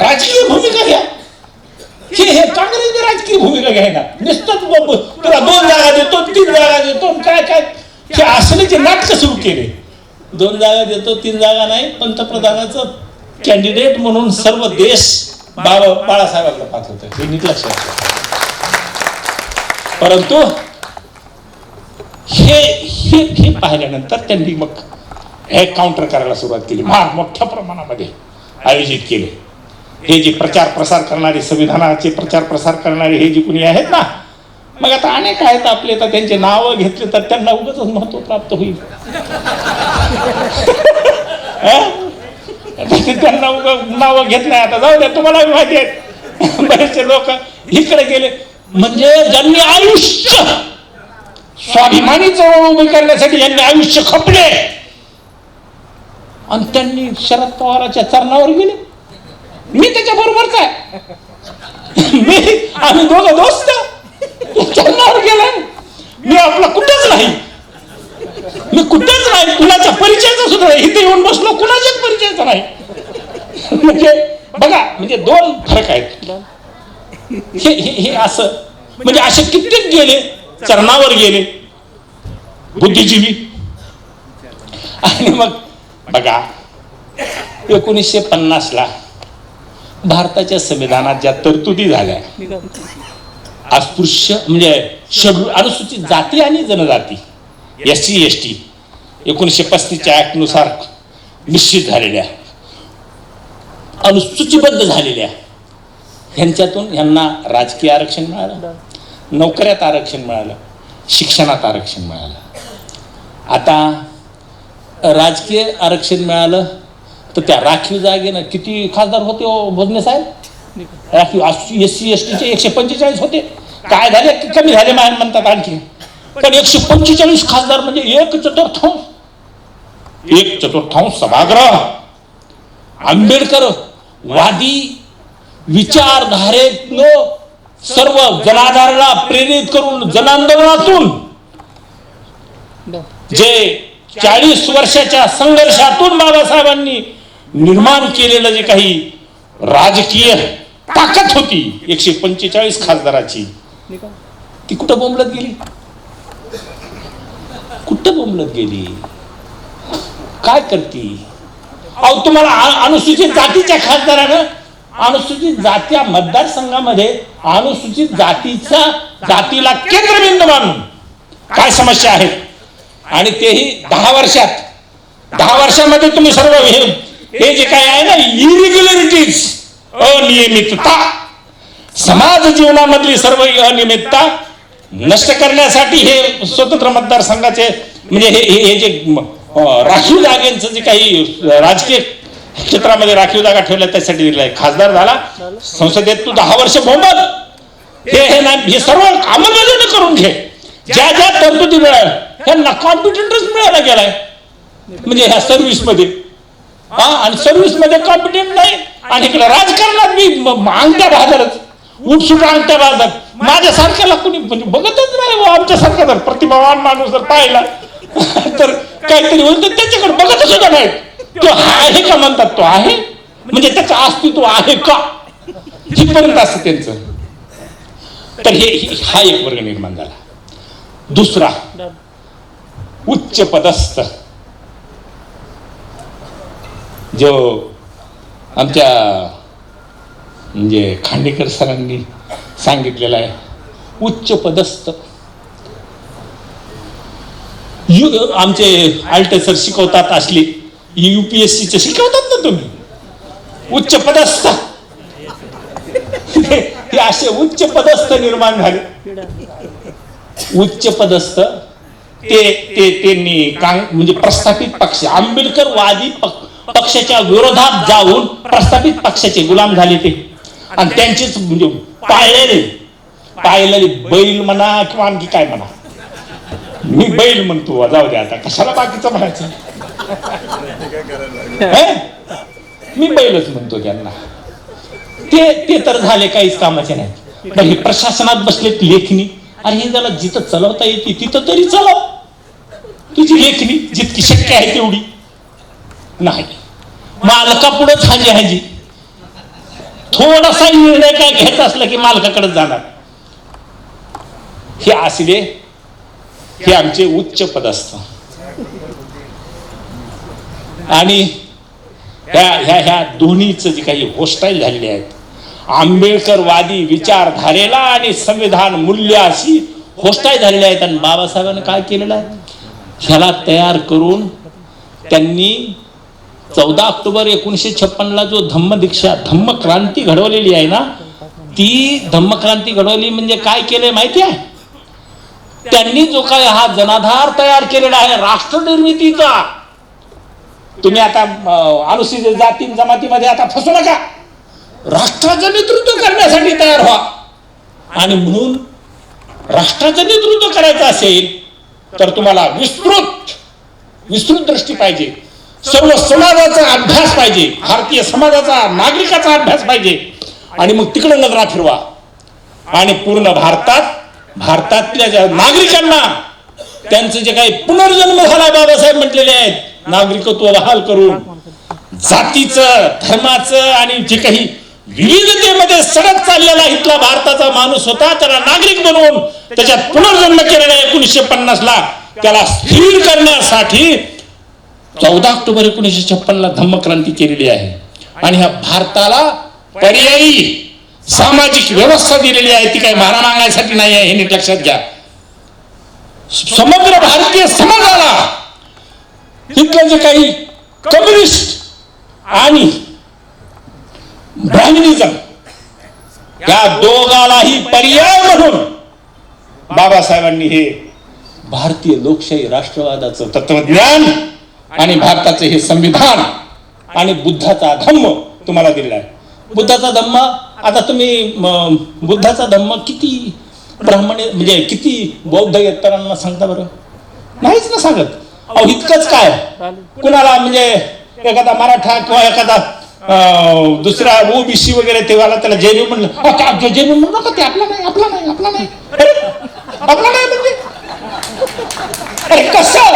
राजकीय भूमिका घ्या. हे हे काँग्रेसने राजकीय भूमिका घ्यायला. नुसतंच तुला दोन जागा देतो तीन जागा देतो काय काय? हे असल्याचे नाटक सुरू केले. दोन जागा देतो तीन जागा नाही पंतप्रधानाचं कॅन्डिडेट म्हणून सर्व देश बाबा बाळासाहेबांना होतं हे नीट लक्षात परंतु हे हे हे पाहिल्यानंतर त्यांनी मग हे काउंटर करायला सुरुवात केली. फार मोठ्या प्रमाणामध्ये आयोजित केले. हे जे प्रचार प्रसार करणारे संविधानाचे प्रचार प्रसार करणारे हे जे कुणी आहेत ना मग आता अनेक आहेत आपले तर त्यांचे नावं घेतले तर त्यांना उगाच महत्त्व प्राप्त होईल. त्यांना उग नावं घेत नाही. आता जाऊ द्या तुम्हाला माहिती आहे. बरेचसे लोक इकडे गेले. म्हणजे ज्यांनी आयुष्य स्वाभिमानी चळवळ उभी करण्यासाठी यांनी आयुष्य खपले आणि त्यांनी शरद पवाराच्या चरणावर गेले. मी त्याच्या बरोबरच आहे. मी आम्ही दोघं दोस्त. चरणावर गेलाय. मी आपला कुठेच नाही. मी कुठेच नाही. कुणाच्या परिचयाचा सुद्धा इथे येऊन बसलो कुणाच्याच परिचयाचा नाही. म्हणजे बघा म्हणजे दोन फरक आहेत. हे हे हे असं. म्हणजे असे कित्येक गेले चरणावर गेले. बुद्धिजीवी. आणि मग बघा एकोणीसशे पन्नासला भारताच्या संविधानात ज्या तरतुदी झाल्या अस्पृश्य म्हणजे शेड्यूल अनुसूचित जाती आणि जनजाती एस सी एस टी एकोणीसशे पस्तीसच्या ॲक्टनुसार निश्चित झालेल्या अनुसूचीबद्ध झालेल्या ह्यांच्यातून ह्यांना राजकीय आरक्षण मिळालं नोकऱ्यात आरक्षण मिळालं शिक्षणात आरक्षण मिळालं. आता राजकीय आरक्षण मिळालं तर त्या राखीव जागेनं किती खासदार होते हो भोजने साहेब? राखीव एस सी एस टीचे एकशे पंचेचाळीस होते. काय झाले? कमी झाले मान म्हणतात आणखी. पण एकशे पंचेचाळीस खासदार म्हणजे एक चतुर्थांश. एक चतुर्थांश सभागृह. आंबेडकर वादी विचारधारेतनं सर्व जनाधाराला प्रेरित करून जनांदोलनातून जे चाळीस वर्षाच्या संघर्षातून बाबासाहेबांनी निर्माण केलेलं जे काही राजकीय ताकद होती एकशे पंचेचाळीस खासदाराची ती कुठं बोंबलत गेली? कुठं बोंबलत गेली? काय करती? अहो तुम्हाला अनुसूचित जातीच्या खासदारानं अनुसूचित जात्या मतदारसंघामध्ये अनुसूचित जातीचा जातीला केंद्रबिंदू मानून काय समस्या आहेत आणि तेही दहा वर्षात. दहा वर्षामध्ये तुम्ही सर्व हे हे जे काय आहे ना इरेग्युलरिटीज अनियमितता. समाज जीवनामधली सर्व अनियमितता नष्ट करण्यासाठी हे स्वतंत्र मतदारसंघाचे म्हणजे हे हे- हे जे राखीव जागेंचं जे काही राजकीय क्षेत्रामध्ये राखीव जागा ठेवल्या त्यासाठी दिलेला आहे खासदार झाला. संसदेत तू दहा वर्ष बोंबल. हे हे नाही हे सर्व अंमलबजावणी करून घे. ज्या ज्या तरतुदी मिळाल्या ह्यांना कॉम्पिटेंटच मिळायला गेलाय. म्हणजे ह्या सर्व्हिसमध्ये. हा आणि सर्व्हिसमध्ये कॉम्पिटंट नाही आणि इकडे राजकारणात मी म- म- अंगठ्या बाजारच उठसूट अंगठ्या माझ्या सारख्याला कुणी म्हणजे बघतच नाही हो, बुवा आमच्यासारखा जर प्रतिभावान माणूस जर पाहिला तर काहीतरी होईल त्याच्याकडे बघत सुद्धा नाही. तो आहे का म्हणतात तो आहे? म्हणजे त्याचं अस्तित्व आहे का? इथपर्यंत असतं त्यांचं. तर हे हे- हा एक वर्ग निर्माण झाला. दुसरा उच्च पदस्थ. जो आमच्या म्हणजे खांडेकर सरांनी सांगितलेला आहे उच्च पदस्थ. यु आमचे आलटे सर शिकवतात असली युपीएससीचे शिकवतात ना तुम्ही? उच्च पदस्थ. हे असे उच्च पदस्थ निर्माण झाले. उच्च पदस्थ ते ते त्यांनी कांग म्हणजे प्रस्थापित पक्ष आंबेडकर वादी पक्ष. पक्षाच्या विरोधात जाऊन प्रस्थापित पक्षाचे गुलाम झाले ते. आणि त्यांचेच म्हणजे पाळलेले. पाळलेले बैल म्हणा किंवा आणखी काय म्हणा. मी बैल म्हणतो जाऊ दे आता. कशाला बाकीचं म्हणायचं? हे? मी बैलच म्हणतो त्यांना. ते ते तर झाले काहीच कामाचे नाही. पण हे प्रशासनात बसलेत लेखणी. अरे हे त्याला जिथं चलवता येते तिथं तरी चलव तुझी लेखणी जितकी शक्य आहे तेवढी. नाही. मालका पुढेच हाजी हाजी थोडासा निर्णय काय घ्यायचा असला की मालकाकडे जाणार. हे असले हे आमचे उच्च पदस्थ. आणि ह्या ह्या ह्या दोन्हीचं जे काही होस्टाईल झालेली आहेत आंबेडकरवादी विचारधारेला आणि संविधान मूल्य अशी होस्टाईल झालेली आहेत. आणि बाबासाहेबांनी काय केलेलं आहे? ह्याला तयार करून त्यांनी चौदा ऑक्टोबर एकोणीसशे छप्पनला जो धम्म दीक्षा धम्मक्रांती घडवलेली आहे ना ती धम्मक्रांती घडवली म्हणजे काय केलंय माहिती आहे? त्यांनी जो काय हा जनाधार तयार केलेला आहे राष्ट्र निर्मितीचा तुम्ही आता अनुसूचित जाती जमातीमध्ये आता फसू नका. राष्ट्राचं नेतृत्व करण्यासाठी तयार व्हा. आणि म्हणून राष्ट्राचं नेतृत्व करायचं असेल तर तुम्हाला विस्तृत विस्तृत दृष्टी पाहिजे. सर्व समाजाचा अभ्यास पाहिजे. भारतीय समाजाचा नागरिकाचा अभ्यास पाहिजे. आणि मग तिकडे नजरा फिरवा. आणि पूर्ण भारतात भारतातल्या ज्या नागरिकांना त्यांचं जे काही पुनर्जन्म झाला बाबासाहेब म्हटलेले आहेत नागरिकत्व बहाल करून जातीचं धर्माचं आणि जे काही विविधतेमध्ये सडक चाललेला इथला भारताचा माणूस होता त्याला नागरिक बनवून त्याच्यात पुनर्जन्म केलेला एकोणीसशे पन्नास ला त्याला स्थिर करण्यासाठी चौदा ऑक्टोबर एकोणीसशे छप्पनला धम्मक्रांती केलेली आहे. आणि ह्या भारताला पर्यायी सामाजिक व्यवस्था दिलेली आहे. ती काही मारा मागायसाठी नाही आहे हे नीट लक्षात घ्या. समग्र भारतीय समाजाला इथलं जे काही कम्युनिस्ट आणि ब्राह्मणिझम या दोघालाही पर्याय म्हणून बाबासाहेबांनी हे भारतीय लोकशाही राष्ट्रवादाचं तत्वज्ञान आणि भारताचे हे संविधान आणि बुद्धाचा धम्म तुम्हाला दिलेला आहे. बुद्धाचा धम्म आता तुम्ही बुद्धाचा धम्म किती ब्राह्मण म्हणजे किती बौद्ध इतरांना सांगता बरं? नाहीच ना सांगत. अहो इतकंच काय? कुणाला म्हणजे एखादा मराठा किंवा एखादा दुसरा ओबीसी वगैरे तेव्हा त्याला जेबी म्हणलं. अहो, म्हणू नका ते आपला नाही आपला नाही आपला नाही. अरे, आपला नाही म्हणजे? अरे कसं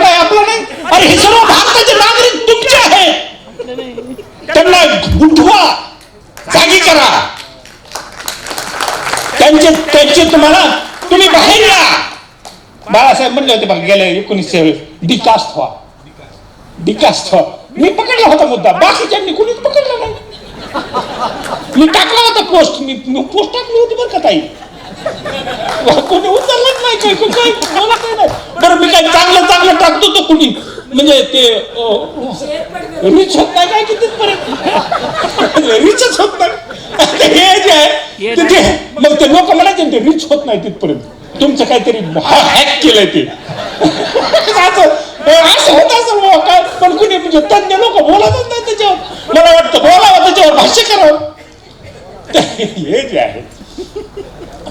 नाही आपलं नाही अरे हे सर्व भारताचे नागरिक तुमचे आहेत त्यांना बुद्धवा जागी करा त्यांचे त्यांचे तुम्हाला तुम्ही बाहेर या. बाळासाहेब म्हणले होते बघा गेल्या एकोणीसशे डिकास्ट व्हा. डिकास्ट व्हा. मी पकडला होता मुद्दा. बाकीच्यांनी कुणीच पकडला नाही. मी टाकला होता पोस्ट मी पोस्ट टाकली होती बरं का ताई. कोणी उचललंच नाही काही काही काही बोलत नाही. बरं मी काय चांगलं चांगलं टाकतो तो कुणी म्हणजे ते रिच होत नाही काय की तिथपर्यंत रिचच होत नाही. हे जे आहे मग ते लोक म्हणायचे ते रिच होत नाही तिथपर्यंत. तुमचं काहीतरी हॅक केलंय ते. असं असं होत असं हो, काय? पण कुणी म्हणजे तज्ञ लोक बोलतच नाही त्याच्यावर. मला वाटतं बोलावं त्याच्यावर भाष्य करावं. हे जे आहे.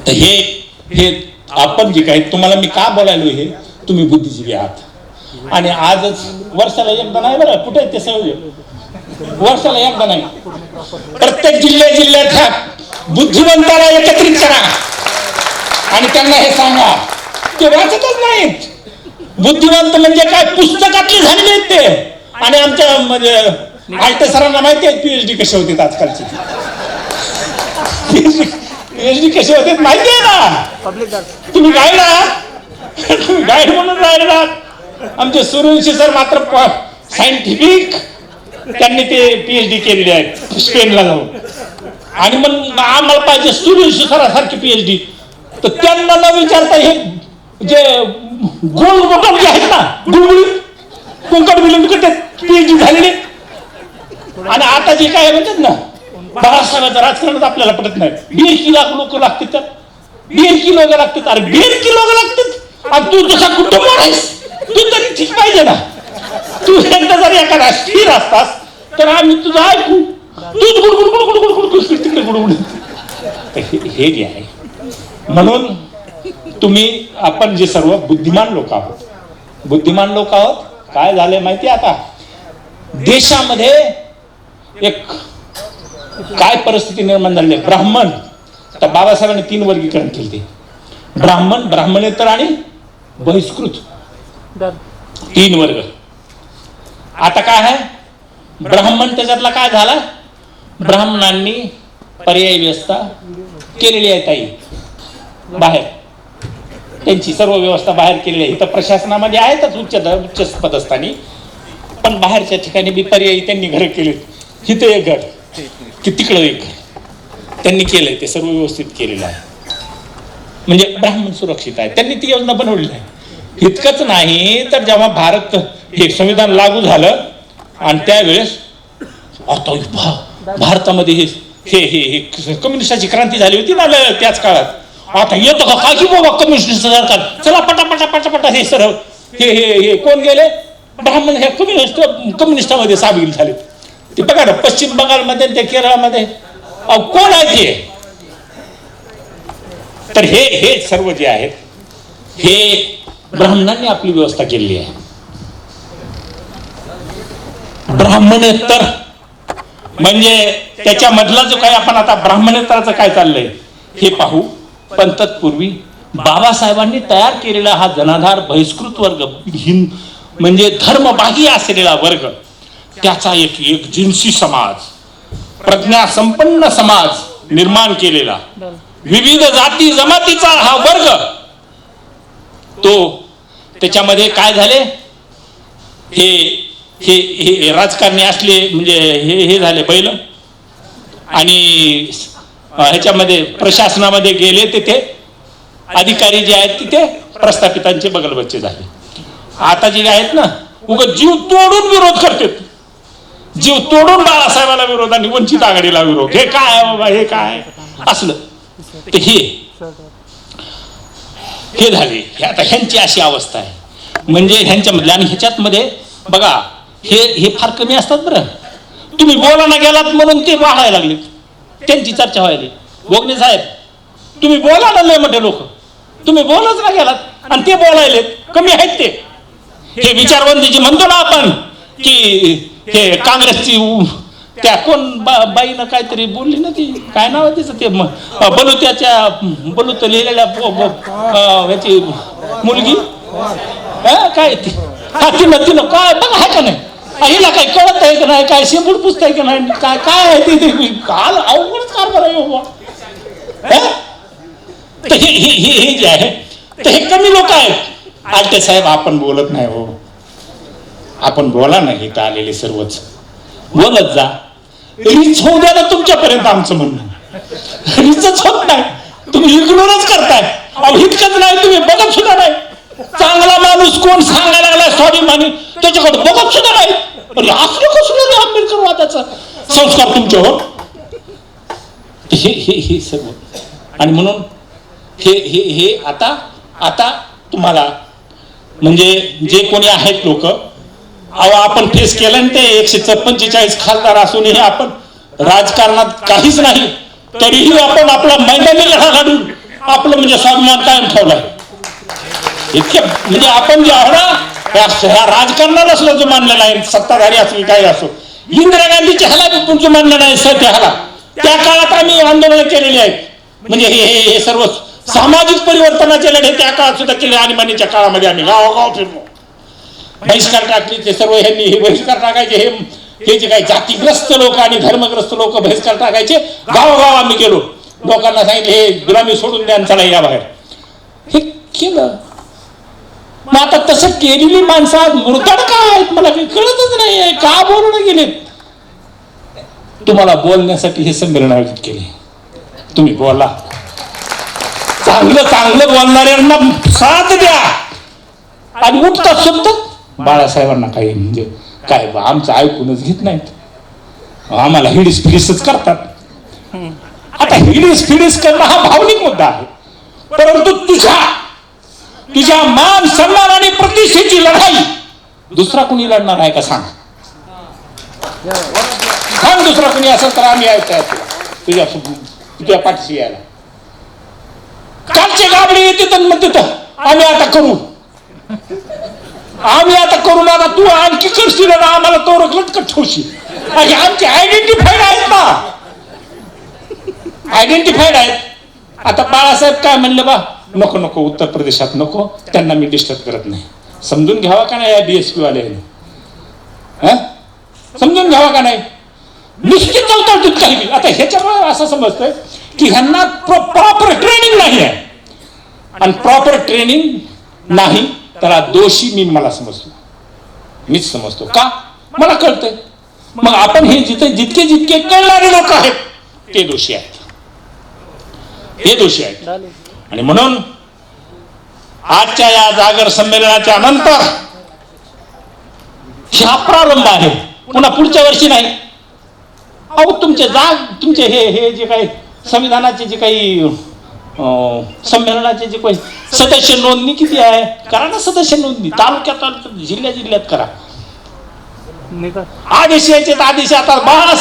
तर हे हे आपण जे काही तुम्हाला मी का बोलायलो हे? तुम्ही बुद्धिजीवी आहात. आणि आजच वर्षाला एकदा नाही बरं कुठे ते सगळे? वर्षाला एकदा नाही. प्रत्येक जिल्ह्या जिल्ह्यात बुद्धिवंताला एकत्रित करा. आणि त्यांना हे सांगा ते वाचतच नाहीत. बुद्धिवंत म्हणजे काय? पुस्तकातले झालेले आहेत ते. आणि आमच्या म्हणजे आयटे सरांना माहिती आहे पीएचडी कसे होते आजकालचे. पीएचडी कसे होते माहिती आहे ना? तुम्ही गाईड आहात. गाईड म्हणून राहिला आमचे सूर्यवंशी सर मात्र सायंटिफिक त्यांनी ते पीएचडी केलेली आहे स्पेनला जाऊन. आणि मग आम्हाला पाहिजे सूर्यवंशी सरासारखी पीएचडी तर त्यांना न विचारता हे जे गोल गोटम जे आहेत ना गुळगुळीत कुंकट बिलून पीएचडी झालेले. आणि आता जे काय म्हणतात ना बाळासाहेबांचं राजकारणात आपल्याला पटत नाही. बीएचकी लाख लोक लागतात. तर बीएचकी लोक लागतात. अरे बीएचकी लोक लागतात. आणि तू जसा कुटुंब आहेस. तू तरी ठीक पाहिजे ना. तू एकदा जरी एखादा स्थिर असतास तर आम्ही तुझं ऐकू. हे- जे आहे. म्हणून तुम्ही आपण जे सर्व बुद्धिमान लोक आहोत बुद्धिमान लोक आहोत काय झालंय माहिती आता? देशामध्ये एक काय परिस्थिती निर्माण झाली? आहे? ब्राह्मण. तर बाबासाहेबांनी तीन वर्गीकरण केले ते. ब्राह्मण ब्राह्मणेतर आणि बहिष्कृत. तीन वर्ग. आता काय आहे? ब्राह्मण त्याच्यातला काय झाला? ब्राह्मणांनी पर्यायी व्यवस्था केलेली आहे ताई. बाहेर. त्यांची सर्व व्यवस्था बाहेर केलेली आहे. इथं प्रशासनामध्ये आहेतच उच्च उच्च पदस्थानी. पण बाहेरच्या ठिकाणी बी पर्यायी त्यांनी घरं केलेत. इथं एक घर की तिकडं एक घर. त्यांनी केलंय ते सर्व व्यवस्थित केलेलं आहे. म्हणजे ब्राह्मण सुरक्षित आहे. त्यांनी ती योजना बनवलेली आहे. इतकंच नाही तर जेव्हा भारत हे संविधान लागू झालं आणि त्यावेळेस आता भारतामध्ये हे हे हे कम्युनिस्टाची क्रांती झाली होती ना त्याच काळात. आता येतो का? काय की बाबा कम्युनिस्ट सरकार. चला पटा पटा पटा पटा हे सर्व हे हे हे कोण गेले? ब्राह्मण हे कम्युनिस्ट कम्युनिस्टामध्ये सामील झाले ते बघा ना पश्चिम बंगालमध्ये ते त्या केरळमध्ये. अहो, कोण आहे ते? तर हे हे सर्व जे आहेत हे ब्राह्मणांनी आपली व्यवस्था केलेली आहे. ब्राह्मण तर म्हणजे त्याच्यामधला जो काही आपण आता ब्राह्मणेतराचं काय चाललंय हे पाहू. पण तत्पूर्वी बाबासाहेबांनी तयार केलेला हा जनाधार बहिष्कृत वर्ग हिंद म्हणजे धर्मबाही असलेला वर्ग त्याचा एक एक जिन्सी समाज प्रज्ञा संपन्न समाज निर्माण केलेला. विविध जाती जमातीचा हा वर्ग तो त्याच्यामध्ये काय झाले? हे हे हे राजकारणी असले म्हणजे हे हे झाले बैल आणि ह्याच्यामध्ये प्रशासनामध्ये गेले तिथे. अधिकारी जे आहेत तिथे प्रस्थापितांचे बगलबच्चे झाले. आता जे आहेत ना उग जीव तोडून विरोध करतात. जीव तोडून बाळासाहेबाला विरोध आणि वंचित आघाडीला विरोध. हे काय हो बाबा हे काय? असलं. ते हे हे झाले. हे आता ह्यांची अशी अवस्था आहे. म्हणजे ह्यांच्यामधले आणि ह्याच्यात मध्ये बघा हे हे फार कमी असतात बरं. तुम्ही बोलायला गेलात म्हणून ते वाढायला लागले. त्यांची चर्चा व्हायली. गोगने साहेब तुम्ही बोला ना लय मोठे लोक. तुम्ही बोलच ना गेलात? आणि ते बोलायलेत कमी आहेत ते. हे विचारवंतीची म्हणतो ना आपण की हे काँग्रेसची उ- त्या कोण बा- बाईनं काहीतरी बोलली ना ती? काय नाव आहे तिचं ते बलुत्याच्या बलुत लिहिलेल्या ब- ह्याची मुलगी? हा, काय ती? तिनं तिनं काय बघा आहे का नाही? हिला काही कळत आहे का नाही? काय शेपूट पुसत आहे का नाही? काय काय आहे ते- काल अवघडच कारभार आहे बाबा. हे? जे आहे तर हे कमी लोक आहेत. आलते साहेब आपण बोलत नाही हो. आपण बोला नाही इथं आलेले सर्वच. बोलत जा. रीच होऊ द्या ना तुमच्यापर्यंत आमचं म्हणणं. रीचच होत नाही. तुम्ही इग्नोरच करताय. अहो इतकंच नाही तुम्ही बघत सुद्धा नाही. चांगलं माणूस सांगायला लागला स्वाभिमानी त्याच्याकडे बघत सुद्धा नाही. असलं कसलं रे आंबेडकरवादाचा संस्कार तुमच्यावर हो? हे? हे हे सर्व. आणि म्हणून हे हे हे आता आता तुम्हाला म्हणजे जे कोणी आहेत लोक अहो आपण फेस केलं ना ते एकशे पंचेचाळीस खासदार असूनही आपण राजकारणात काहीच नाही. तरीही आपण आपला मैदानी लढा घालून आपलं म्हणजे स्वाभिमान कायम ठेवलाय इतके म्हणजे आपण जे आहो ना ह्या राजकारणाला सुद्धा जो मानलेला आहे सत्ताधारी असो काही असो इंदिरा गांधीच्या ह्याला तुमचं मानलं नाही सध्या ह्याला. त्या काळात आम्ही आंदोलन केलेली आहेत. म्हणजे हे हे हे सर्व सामाजिक परिवर्तनाचे लढे त्या काळात सुद्धा केले आणीबाणीच्या काळामध्ये आम्ही गावोगाव फिरलो. बहिष्कार टाकले ते सर्व ह्यांनी हे बहिष्कार टाकायचे हे हे जे काही जातीग्रस्त लोक आणि धर्मग्रस्त लोक बहिष्कार टाकायचे गावोगाव आम्ही गेलो. लोकांना सांगितले हे गुलामी सोडून द्या चला या बाहेर. हे केलं. मग आता तसं केलेली माणसं आज मुरताड का आहेत? मला काही कळतच नाही का बोलून गेले तुम्हाला बोलण्यासाठी हे संमेलन आयोजित केले. तुम्ही बोला. चांगलं चांगलं बोलणाऱ्यांना साथ द्या. आणि उठतात शब्द बाळासाहेबांना काही म्हणजे काय बा आमचं ऐकूनच घेत नाहीत. आम्हाला हिडीस फिडीसच करतात. आता हिडीस फिडीस करणं हा भावनिक मुद्दा आहे. परंतु तुझ्या तुझ्या मान सन्मान आणि प्रतिष्ठेची लढाई दुसरा कुणी लढणार आहे का सांग? सांग दुसरा कुणी असं तर आम्ही यायचं तुझ्या तुझ्या पाठीशी यायला. कालचे गाबडे येते तर मग तिथं. आम्ही आता करू. आम्ही आता करू आता तू आणखी करशील ना आम्हाला तो रकलत ठेवशील. आणि आमचे आयडेंटिफाईड आहेत ना. आयडेंटिफाईड आहेत. आता बाळासाहेब काय म्हणले बा? नको नको उत्तर प्रदेशात नको त्यांना मी डिस्टर्ब करत नाही. समजून घ्यावा का नाही या बी एस पी वाले समजून घ्यावा का नाही? निश्चित चौथाटी अजून काही आता ह्याच्यामुळे असं समजतंय की ह्यांना प्रॉपर ट्रेनिंग नाही आहे. आणि प्रॉपर ट्रेनिंग नाही त्याला दोषी मी मला समजतो. मीच समजतो. का? मला कळतंय. मग आपण हे जिथे जितके जितके कळणारे लोक आहेत ते दोषी आहेत. हे दोषी आहेत. आणि म्हणून आजच्या या जागर संमेलनाच्या नंतर हा प्रारंभ आहे. पुन्हा पुढच्या वर्षी नाही. अहो तुमचे जाग तुमचे हे हे जे काही संविधानाचे जे काही संमेलनाचे जे काही सदस्य नोंदणी किती आहे? करा ना सदस्य नोंदणी. तालुक्यात जिल्ह्या जिल्ह्यात करा. आदेश यायचे तर आदेश आता बाळासाहेब